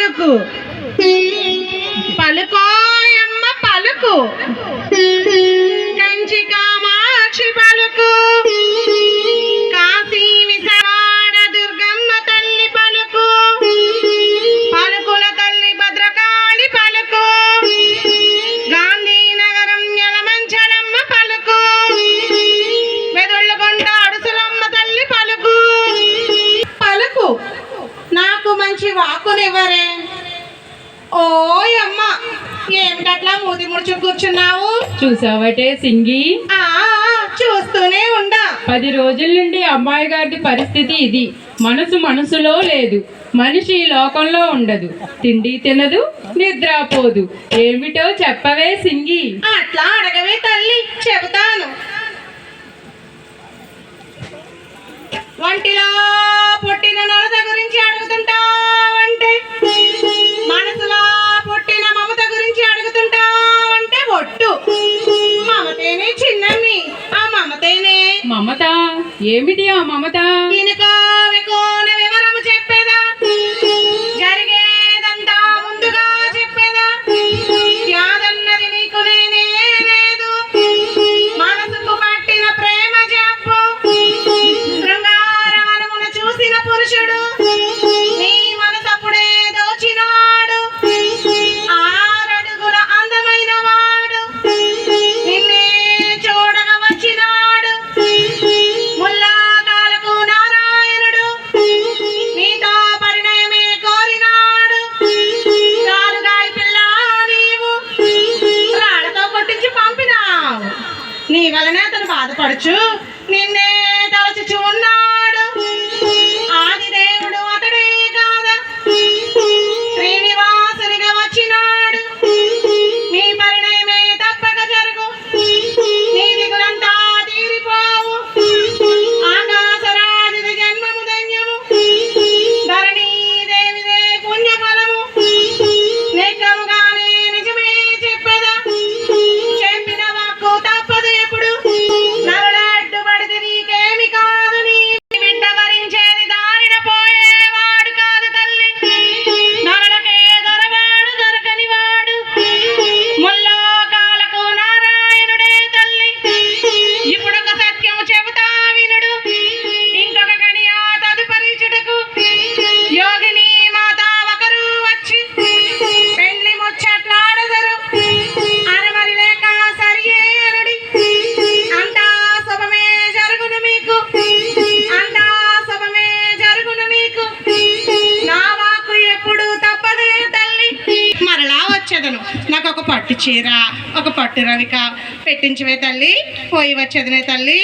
పలుకు. పలుకోయమ్మ పలుకు. ఓయమ్మ ఏమిటట్లా మూతి ముడుచు కూర్చున్నావు? చూసావటే సింగి? ఆ చూస్తూనే ఉండా. పది రోజుల నుండి అమ్మాయి గారి పరిస్థితి ఇది. మనసు మనసులో లేదు. మనిషి లోకంలో ఉండదు. తిండి తినదు నిద్రపోదు ఏమిటో చెప్పవే సింగి. అట్లా అడగవే తల్లి చెబుతాను. వంటిలో మమత? ఏమిటి ఆ మమత? నీ వలనే అతను బాధపడుచు నిన్నే దాచి అలా వచ్చేదను. నాకు ఒక పట్టు చీర ఒక పట్టు రవిక పెట్టించవే తల్లి పోయి వచ్చేదనే తల్లి.